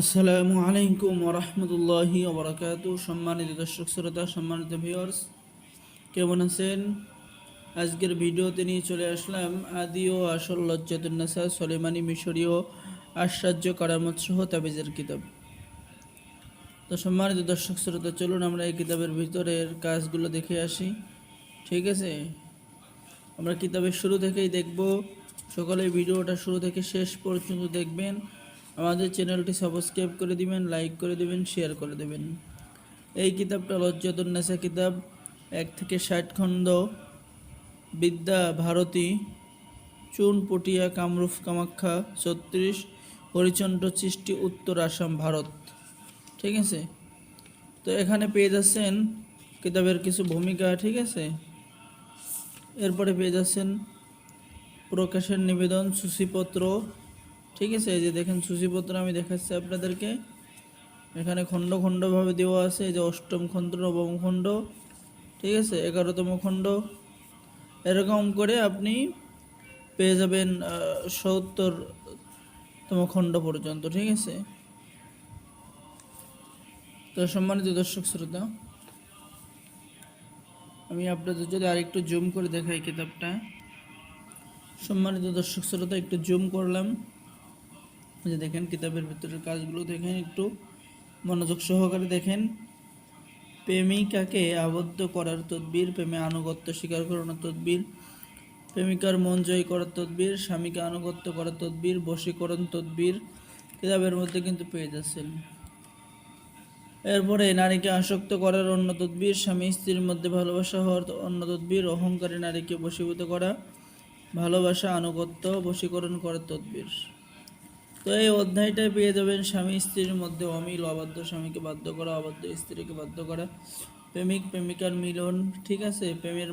আসসালামু আলাইকুম ওরহমতুল্লাহি ওবরাকাতু। সম্মানিত দর্শক শ্রোতা, সম্মানিত ভিউয়ার্স কেমন আছেন? আজকের ভিডিওতে নিয়ে চলে আসলাম আদি ও আসল লজ্জাতুন্নাসা সলেমানি মিশরীয় আশ্চর্য কারামত সহ তাবিজের কিতাব। তো সম্মানিত দর্শক শ্রোতা, চলুন আমরা এই কিতাবের ভিতরের কাজগুলো দেখে আসি। ঠিক আছে? আমরা কিতাবের শুরু থেকেই দেখব। সকলে ভিডিওটা শুরু থেকে শেষ পর্যন্ত দেখবেন। আমাদের চ্যানেলটি সাবস্ক্রাইব করে দিবেন লাইক করে দিবেন শেয়ার করে দেবেন। এই কিতাবটা লজ্জাতুন্নেসা কিতাব, এক থেকে ষাট খণ্ড বিদ্যা ভারতী চুন পটিয়া কামরূপ, কামাখ্যা, ছত্রিশ, হরিচন্দ্র, সৃষ্টি, উত্তর আসাম, ভারত। ঠিক আছে? তো এখানে পেয়ে যাচ্ছেন কিতাবের কিছু ভূমিকা, ঠিক আছে? এরপরে পেয়ে যাচ্ছেন প্রকাশের নিবেদন, সূচিপত্র ঠিক আছে, এই যে দেখেন সূচিপত্র আমি দেখাচ্ছি আপনাদেরকে। এখানে খণ্ড খণ্ডভাবে দেওয়া আছে, এই যে অষ্টম খণ্ড, নবম খণ্ড, ঠিক আছে, এগারোতম খণ্ড। এরকম করে আপনি পেয়ে যাবেন সত্তরতম খণ্ড পর্যন্ত, ঠিক আছে? তো সম্মানিত দর্শক শ্রোতা, আমি আপনাদের যদি আরেকটু জুম করে দেখাই কিতাবটা। সম্মানিত দর্শক শ্রোতা, একটু জুম করলাম। যে দেখেন, কিতাবের ভিতরের কাজগুলো দেখেন, একটু মনোযোগ সহকারে দেখেন। প্রেমিকাকে আবদ্ধ করার তদবির, প্রেমে আনুগত্য স্বীকার করানোর তদবির, প্রেমিকার মন জয় করার তদবির, স্বামীকে আনুগত্য করার তদবির, বশীকরণ তদবির, কিতাবের মধ্যে কিন্তু পেয়ে যাচ্ছেন। এরপরে নারীকে আসক্ত করার অন্য তদবির, স্বামী স্ত্রীর মধ্যে ভালোবাসা হওয়ার অন্য তদবির, অহংকারী নারীকে বশীভূত করা, ভালোবাসা, আনুগত্য, বশীকরণ করার তদবির। তো এই অধ্যায়টায় পেয়ে যাবেন স্বামী স্ত্রীর মধ্যে অমিল, অবাধ্য স্বামীকে বাধ্য করা, অবাধ্য স্ত্রীকে বাধ্য করা। প্রেমিক, প্রেমিকার মিলন, ঠিক আছে? প্রেমের,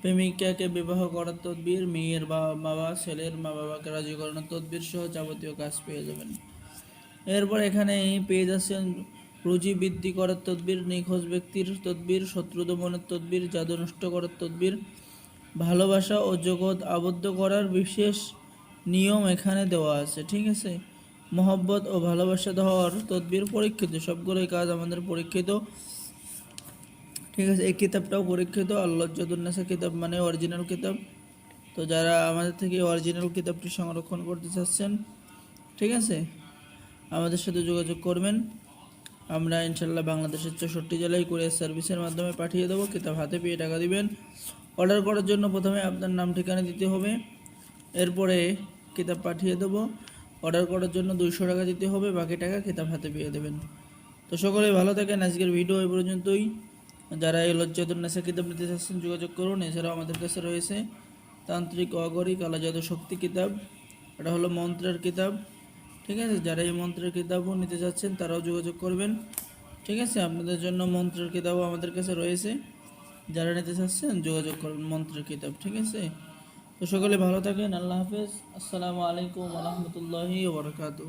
প্রেমিকাকে বিবাহ করার তদবির, মেয়ের বা- বাবা, ছেলের মা বাবাকে রাজি করানোর তদবির সহ যাবতীয় কাজ পেয়ে যাবেন। এরপর এখানে পেয়ে যাচ্ছেন রুজি বৃদ্ধি করার তদবির, নিখোঁজ ব্যক্তির তদবির, শত্রু দমনের তদবির, জাদু নষ্ট করার তদবির। ভালোবাসা ও জগৎ আবদ্ধ করার বিশেষ নিয়ম এখানে দেওয়া আছে, ঠিক আছে? মহব্বত ও ভালোবাসা দেওয়ার তদবির পরীক্ষিত, সবগুলোই কাজ আমাদের পরীক্ষিত। ঠিক আছে, এই কিতাবটাও পরীক্ষিত আল্লাহ জদুন্নাসা কিতাব মানে অরিজিনাল কিতাব। তো যারা আমাদের থেকে অরিজিনাল কিতাবটি সংরক্ষণ করতে চাচ্ছেন, ঠিক আছে? আমাদের সাথে যোগাযোগ করবেন। আমরা ইনশাল্লাহ বাংলাদেশের চৌষট্টি জেলায় কুরিয়ার সার্ভিসের মাধ্যমে পাঠিয়ে দেবো, কিতাব হাতে পেয়ে টাকা দিবেন। অর্ডার করার জন্য প্রথমে আপনার নাম, ঠিকানা দিতে হবে। এরপরে কিতাব পাঠিয়ে দেবো। অর্ডার করার জন্য দুইশো টাকা দিতে হবে, বাকি টাকা কিতাব হাতে পেয়ে দেবেন। তো সকলে ভালো থাকেন, আজকের ভিডিও এ পর্যন্তই। যারা এই লজ্জাতুন্নাসা কিতাব নিতে চাচ্ছেন, যোগাযোগ করুন, এছাড়াও আমাদের কাছে রয়েছে তান্ত্রিক, অগরিক আলাজাদু শক্তি কিতাব। এটা হলো মন্ত্রের কিতাব, ঠিক আছে? যারা এই মন্ত্রের কিতাবও নিতে চাচ্ছেন, তারাও যোগাযোগ করবেন। ঠিক আছে? আপনাদের জন্য মন্ত্রের কিতাবও আমাদের কাছে রয়েছে। যারা নিতে চাচ্ছেন, যোগাযোগ করবেন মন্ত্রের কিতাব, ঠিক আছে? তো সকলে ভালো থাকেন আল্লাহ হাফেজ। আসসালামু আলাইকুম রহমতুল্লাহি ওবরাকাতু